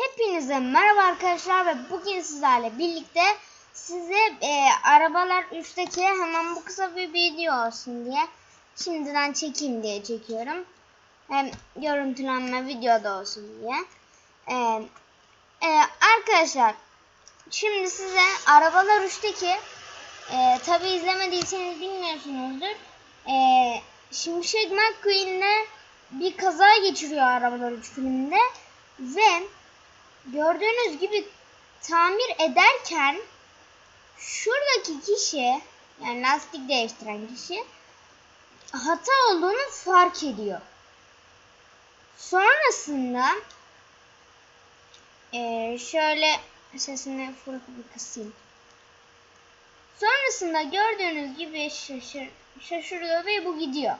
Hepinize merhaba arkadaşlar ve bugün sizlerle birlikte size e, arabalar 3'teki hemen bu kısa bir video olsun diye şimdiden çekeyim diye çekiyorum. Hem görüntülenme videoda olsun diye. E, e, arkadaşlar şimdi size arabalar 3'teki e, tabi izlemediyseniz bilmiyorsunuzdur. E, Şimşek McQueen'le bir kaza geçiriyor arabalar 3 filminde ve gördüğünüz gibi tamir ederken şuradaki kişi yani lastik değiştiren kişi hata olduğunu fark ediyor. Sonrasında eee, şöyle sesini full bir kısayım. Sonrasında gördüğünüz gibi şaşır, şaşırıyor ve bu gidiyor.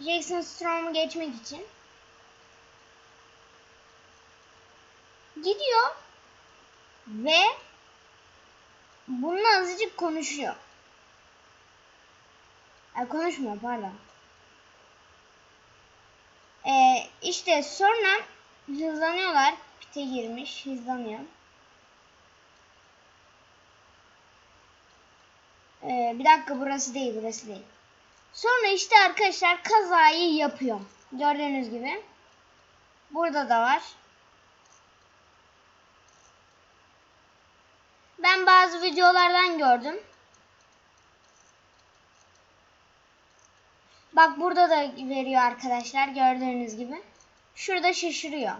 Jason Storm'u geçmek için. Gidiyor ve bununla azıcık konuşuyor. Ay konuşmuyor pardon. Ee, işte sonra hızlanıyorlar. Pite girmiş hızlanıyor. Ee, bir dakika burası değil burası değil. Sonra işte arkadaşlar kazayı yapıyor. Gördüğünüz gibi. Burada da var. Ben bazı videolardan gördüm. Bak burada da veriyor arkadaşlar gördüğünüz gibi. Şurada şaşırıyor.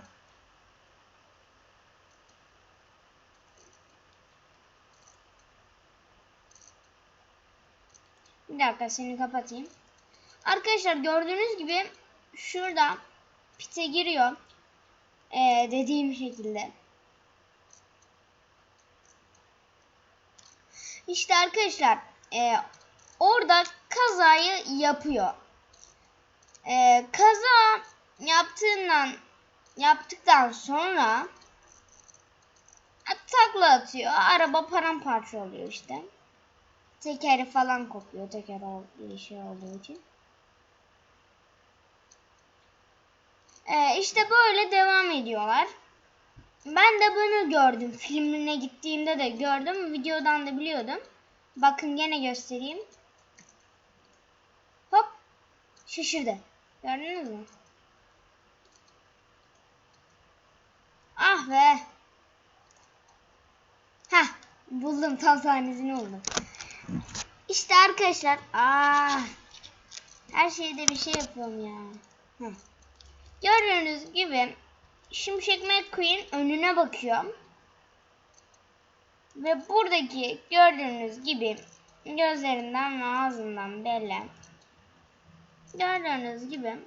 Bir dakika seni kapatayım. Arkadaşlar gördüğünüz gibi şurada pite giriyor. Ee, dediğim şekilde. İşte arkadaşlar e, orada kazayı yapıyor. E, kaza yaptığından yaptıktan sonra takla atıyor. Araba paramparça oluyor işte. Tekeri falan kopuyor. Teker şey olduğu için. E, işte böyle devam ediyorlar. Ben de bunu gördüm. Filmine gittiğimde de gördüm. Videodan da biliyordum. Bakın gene göstereyim. Hop. Şaşırdı. Gördünüz mü? Ah be. Heh. Buldum. Tam sahnesini buldum. İşte arkadaşlar. Aa. Her şeyde bir şey yapıyorum ya. Heh. Gördüğünüz gibi Şimşek McQueen önüne bakıyor. Ve buradaki gördüğünüz gibi gözlerinden ve ağzından belli. Gördüğünüz gibi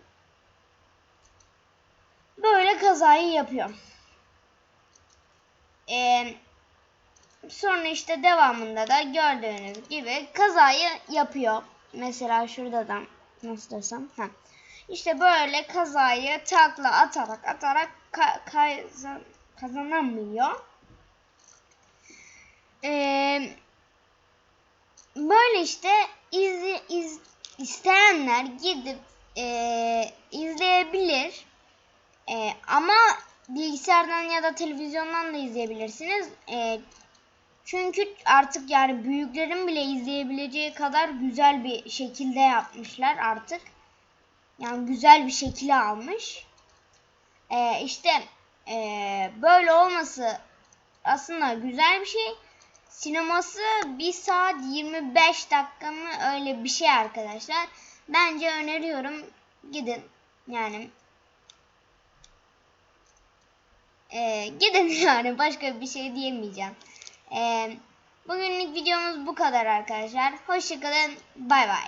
böyle kazayı yapıyor. Ee, sonra işte devamında da gördüğünüz gibi kazayı yapıyor. Mesela şurada da nasıl desem. Heh. İşte böyle kazayı takla atarak atarak ka kazan kazanamıyor. Ee, böyle işte iz, iz, isteyenler gidip e, izleyebilir. E, ama bilgisayardan ya da televizyondan da izleyebilirsiniz. E, çünkü artık yani büyüklerin bile izleyebileceği kadar güzel bir şekilde yapmışlar artık. Yani güzel bir şekil almış. Ee, işte ee, böyle olması aslında güzel bir şey. Sineması 1 saat 25 dakika mı öyle bir şey arkadaşlar. Bence öneriyorum. Gidin. Yani ee, gidin yani başka bir şey diyemeyeceğim. Ee, bugünlük videomuz bu kadar arkadaşlar. Hoşçakalın. Bay bay.